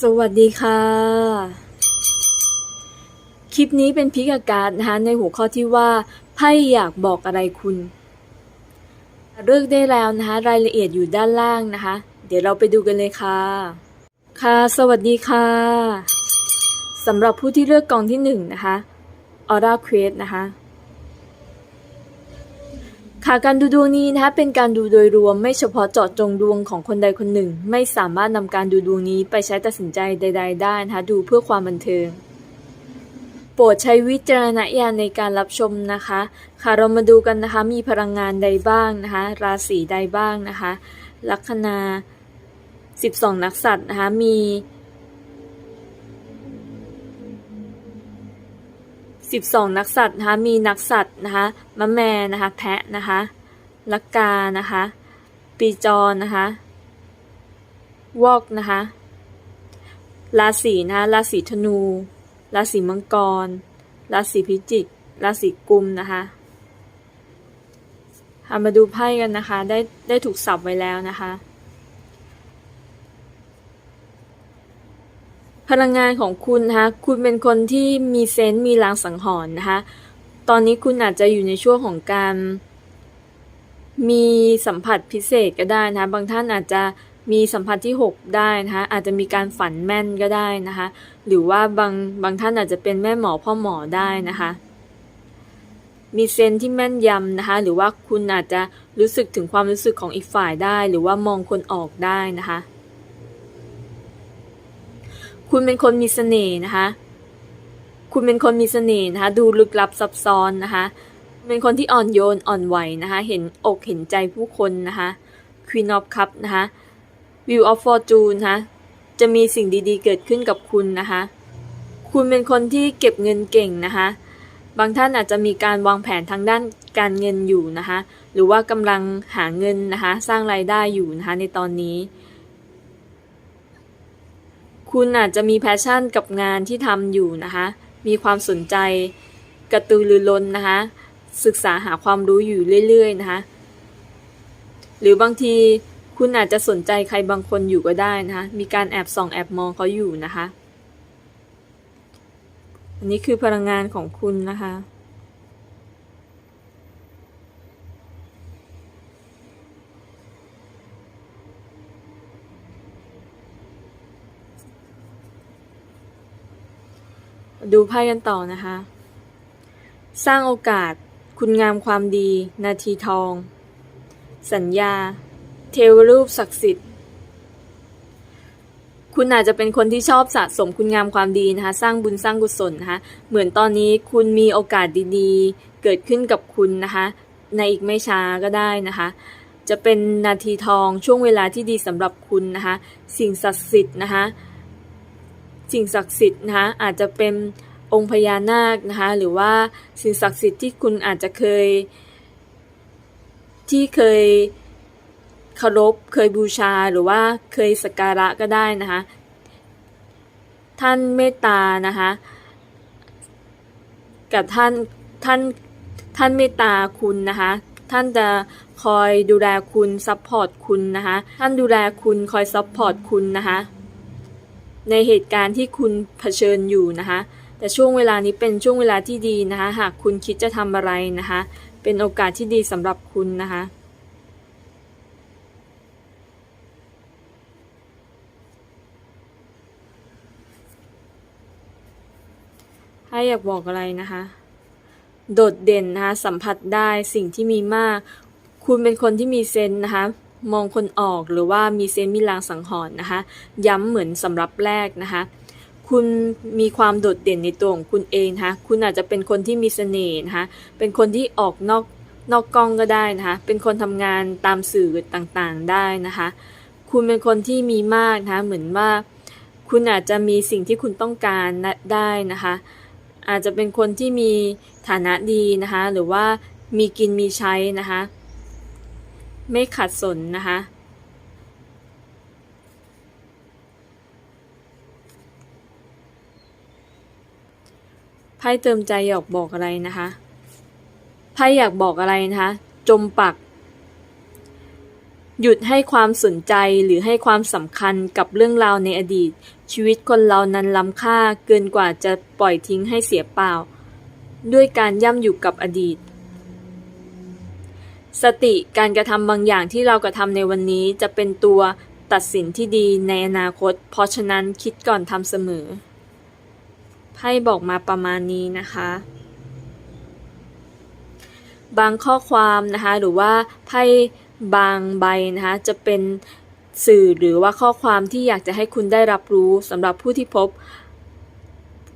สวัสดีค่ะ คลิปนี้เป็นพิกอาการนะคะในหัวข้อที่ว่าไพ่อยากบอกอะไรคุณ เลือกได้แล้วนะคะรายละเอียดอยู่ด้านล่างนะคะ เดี๋ยวเราไปดูกันเลยค่ะ ค่ะ สวัสดีค่ะสำหรับผู้ที่เลือกกองที่หนึ่งนะคะออร่าเควสนะคะ ค่ะการดูดวงนี้นะคะเป็นการดูโดยรวมไม่เฉพาะเจาะจงดวงของคนใดคนหนึ่ง ไม่สามารถนำการดูดวงนี้ไปใช้ตัดสินใจใด ๆ ได้นะคะดูเพื่อความบันเทิง โปรดใช้วิจารณญาณในการรับชมนะคะ ค่ะเรามาดูกันนะคะมีพลังงานใดบ้างนะคะ ราศีใดบ้างนะคะ ลัคนา 12 นักสัตว์นะคะมี 12 นักสัตว์นะคะมีนักสัตว์นะคะมะแม่นะคะแพะนะคะลักกานะคะปีจรนะคะวอกนะคะราศีนะคะราศีธนูราศีมังกรราศีพิจิกราศีกุมนะคะค่ะมาดูไพ่กันนะคะ ได้ได้ถูกสับไว้แล้วนะคะ พลังงานของคุณนะคะคุณเป็นคนที่มีเซนต์มีลางสังหรณ์นะคะ ตอนนี้คุณอาจจะอยู่ในช่วงของการ มีสัมผัสพิเศษก็ได้นะคะบางท่านอาจจะมีสัมผัสที่ 6 ได้นะคะอาจจะมีการฝันแม่นก็ได้นะคะ หรือว่าบางบางท่านอาจจะเป็นแม่หมอพ่อหมอได้นะคะ มีเซนส์ที่แม่นยำนะคะ หรือว่าคุณอาจจะรู้สึกถึงความรู้สึกของอีกฝ่ายได้ หรือว่ามองคนออกได้นะคะ คุณเป็นคนมีเสน่ห์นะคะ คุณเป็นคนมีเสน่ห์นะคะ ดูลึกลับซับซ้อนนะคะ เป็นคนที่อ่อนโยนอ่อนไหวนะคะ เห็นอกเห็นใจผู้คนนะคะ Queen of Cup นะคะ View of Fortune นะคะ จะมีสิ่งดีๆ เกิดขึ้นกับคุณนะคะ คุณเป็นคนที่เก็บเงินเก่งนะคะ บางท่านอาจจะมีการวางแผนทางด้านการเงินอยู่นะคะ หรือว่ากำลังหาเงินนะคะ สร้างรายได้อยู่นะคะในตอนนี้ คุณอาจจะมีแพชชั่นกับงานที่ทำอยู่นะคะ มีความสนใจกระตือรือร้นนะคะ ศึกษาหาความรู้อยู่เรื่อยๆนะคะ หรือบางทีคุณอาจจะสนใจใครบางคนอยู่ก็ได้นะคะ มีการแอบส่องแอบมองเขาอยู่นะคะ อันนี้คือพลังงานของคุณนะคะ ดูไพ่กันต่อนะคะ สร้างโอกาส คุณงามความดี นาทีทอง สัญญา เทวรูปศักดิ์สิทธิ์ คุณอาจจะเป็นคนที่ชอบสะสมคุณงามความดีนะคะ สร้างบุญสร้างกุศลนะคะ เหมือนตอนนี้คุณมีโอกาสดีๆ เกิดขึ้นกับคุณนะคะ ในอีกไม่ช้าก็ได้นะคะจะเป็นนาทีทองช่วงเวลาที่ดีสำหรับคุณนะคะ สิ่งศักดิ์สิทธิ์นะคะ สิ่งศักดิ์สิทธิ์นะคะอาจจะเป็นองค์พญานาคนะคะหรือว่าสิ่งศักดิ์สิทธิ์ที่คุณอาจจะเคย ที่เคยเคารพเคยบูชาหรือว่าเคยสักการะก็ได้นะคะท่านเมตตานะคะกับท่านท่านท่านเมตตาคุณนะคะท่านจะคอยดูแลคุณซัพพอร์ตคุณนะคะท่านดูแลคุณคอยซัพพอร์ตคุณนะคะ ในเหตุการณ์ที่คุณเผชิญอยู่นะคะ แต่ช่วงเวลานี้เป็นช่วงเวลาที่ดีนะคะ หากคุณคิดจะทำอะไรนะคะ เป็นโอกาสที่ดีสำหรับคุณนะคะถ้าอยากบอกอะไรนะคะ โดดเด่นนะคะ สัมผัสได้สิ่งที่มีมาก คุณเป็นคนที่มีเซนส์นะคะ มองคนออกหรือว่ามีเซนมีลางสังหรณ์นะคะ ย้ำเหมือนสำหรับแรกนะคะคุณมีความโดดเด่นในตัวของคุณเองนะคะ คุณอาจจะเป็นคนที่มีเสน่ห์นะคะ เป็นคนที่ออกนอกนอกกล้องก็ได้นะคะ เป็นคนทำงานตามสื่อต่างๆได้นะคะ คุณเป็นคนที่มีมากนะคะ เหมือนว่า คุณอาจจะมีสิ่งที่คุณต้องการได้นะคะ อาจจะเป็นคนที่มีฐานะดีนะคะ หรือว่ามีกินมีใช้นะคะ ไม่ขัดสนนะคะ ไพ่เติมใจอยากบอกอะไรนะคะ ไพ่อยากบอกอะไรนะคะ จมปัก หยุดให้ความสนใจหรือให้ความสำคัญกับเรื่องราวในอดีต ชีวิตคนเรานั้นล้ำค่าเกินกว่าจะปล่อยทิ้งให้เสียเปล่า ด้วยการย่ำอยู่กับอดีต สติการกระทำบางอย่างที่เรากระทำในวันนี้จะเป็นตัวตัดสินที่ดีในอนาคต เพราะฉะนั้นคิดก่อนทำเสมอไพ่บอกมาประมาณนี้นะคะ บางข้อความนะคะหรือว่าไพ่บางใบนะคะจะเป็นสื่อหรือว่าข้อความที่อยากจะให้คุณได้รับรู้สำหรับผู้ที่พบ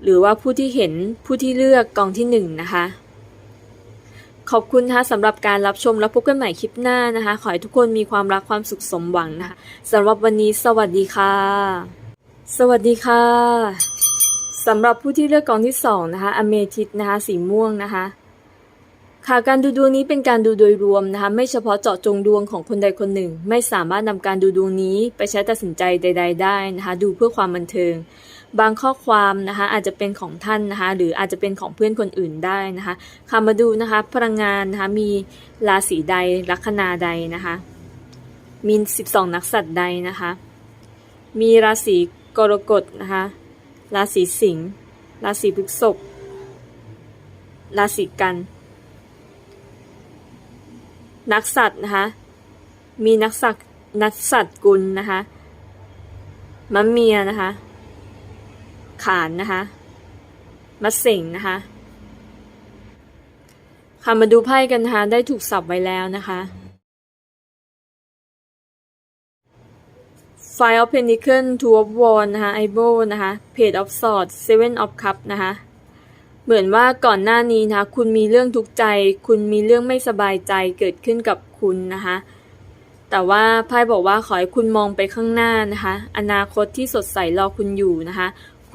หรือว่าผู้ที่เห็นผู้ที่เลือกกองที่หนึ่งนะคะ ขอบคุณนะคะสำหรับการรับชมแล้วพบกันใหม่คลิปหน้านะคะ ขอให้ทุกคนมีความรักความสุขสมหวังนะคะสำหรับวันนี้สวัสดีค่ะ สวัสดีค่ะสำหรับผู้ที่เลือกกองที่สองนะคะอเมทิสนะคะสีม่วงนะคะค่ะการดูดวงนี้เป็นการดูโดยรวมนะคะไม่เฉพาะเจาะจงดวงของคนใดคนหนึ่ง ไม่สามารถนำการดูดวงนี้ไปใช้ตัดสินใจใด ๆ ได้นะคะดูเพื่อความบันเทิง บางข้อความนะคะอาจจะเป็นของท่านนะคะหรืออาจจะเป็นของเพื่อนคนอื่นได้นะคะค่ะมาดูนะคะพลังงานนะคะมีราศีใดลัคนาใดนะคะมี 12 นักสัตว์ใดนะคะมีราศีกรกฎนะคะราศีสิงห์ราศีพฤษภราศีกัน นักสัตว์นะคะมีนักสัตว์นักสัตว์กุลนะคะมะเมียนะคะ ขานนะคะมะเสงนะคะค่ะมาดูไพ่กันนะคะได้ถูกสับไว้แล้วนะคะ Five of Pentacles Two of Wands นะคะ i b o นะคะ Page of Swords Seven of Cups นะคะเหมือนว่าก่อนหน้านี้นะคะคุณมีเรื่องทุกข์ใจ คุณมีเรื่องไม่สบายใจเกิดขึ้นกับคุณนะคะแต่ว่าไพ่บอกว่าขอให้คุณมองไปข้างหน้านะคะ อนาคตที่สดใสรอคุณอยู่นะคะ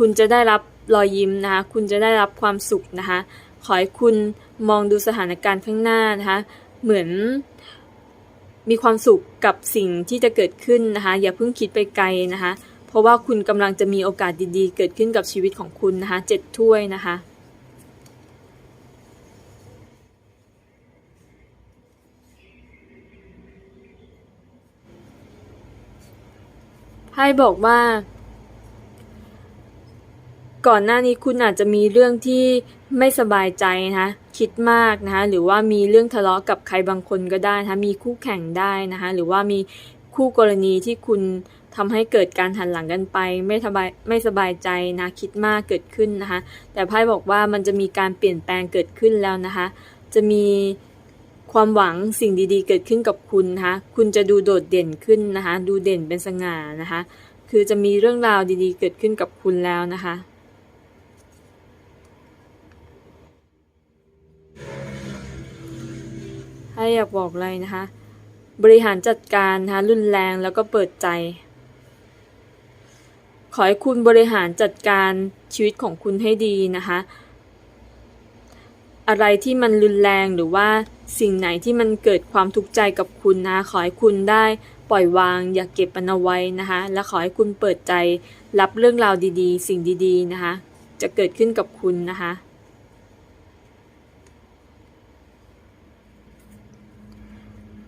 คุณจะได้รับรอยยิ้มนะคะคุณจะได้รับความสุขนะคะขอให้คุณมองดูสถานการณ์ข้างหน้านะคะเหมือนมีความสุขกับสิ่งที่จะเกิดขึ้นนะคะอย่าเพิ่งคิดไปไกลนะคะเพราะว่าคุณกำลังจะมีโอกาสดีๆ เกิดขึ้นกับชีวิตของคุณนะคะเจ็ดถ้วยนะคะไพ่บอกว่า ก่อนหน้านี้คุณอาจจะมีเรื่องที่ไม่สบายใจนะคะคิดมากนะคะหรือว่ามีเรื่องทะเลาะกับใครบางคนก็ได้นะคะมีคู่แข่งได้นะคะหรือว่ามีคู่กรณีที่คุณทำให้เกิดการหันหลังกันไป ไม่สบายไม่สบายใจนะคิดมากเกิดขึ้นนะคะแต่ไพ่บอกว่ามันจะมีการเปลี่ยนแปลงเกิดขึ้นแล้วนะคะจะมีความหวังสิ่งดีๆ เกิดขึ้นกับคุณนะคะคุณจะดูโดดเด่นขึ้นนะคะดูเด่นเป็นสง่านะคะคือจะมีเรื่องราวดีๆ เกิดขึ้นกับคุณแล้วนะคะ ถ้าอยากบอกอะไรนะคะ บริหารจัดการนะคะรุนแรงแล้วก็เปิดใจ ขอให้คุณบริหารจัดการชีวิตของคุณให้ดีนะคะ อะไรที่มันรุนแรงหรือว่าสิ่งไหนที่มันเกิดความทุกข์ใจกับคุณนะะขอให้คุณได้ปล่อยวาง อย่าเก็บมันเอาไว้นะคะ และขอให้คุณเปิดใจรับเรื่องราวดีๆ สิ่งดีๆนะคะ จะเกิดขึ้นกับคุณนะคะ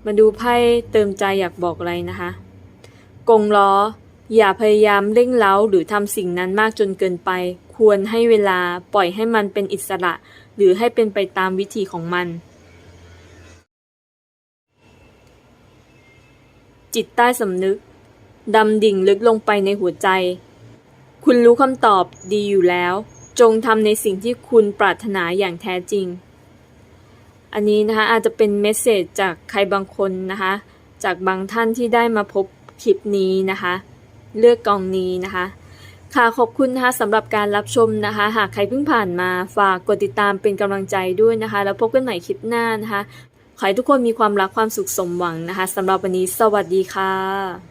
มาดูไพ่เติมใจอยากบอกอะไรนะคะ กงล้อ อย่าพยายามเร่งเร้าหรือทำสิ่งนั้นมากจนเกินไป ควรให้เวลาปล่อยให้มันเป็นอิสระ หรือให้เป็นไปตามวิธีของมัน จิตใต้สำนึกดำดิ่งลึกลงไปในหัวใจ คุณรู้คำตอบดีอยู่แล้ว จงทำในสิ่งที่คุณปรารถนาอย่างแท้จริง อันนี้นะคะอาจจะเป็นเมสเซจจากใครบางคนนะคะ จากบางท่านที่ได้มาพบคลิปนี้นะคะ เลือกกองนี้นะคะ ค่ะขอบคุณนะคะสำหรับการรับชมนะคะ หากใครเพิ่งผ่านมาฝากกดติดตามเป็นกำลังใจด้วยนะคะ แล้วพบกันใหม่คลิปหน้านะคะ ขอให้ทุกคนมีความรักความสุขสมหวังนะคะสำหรับวันนี้สวัสดีค่ะ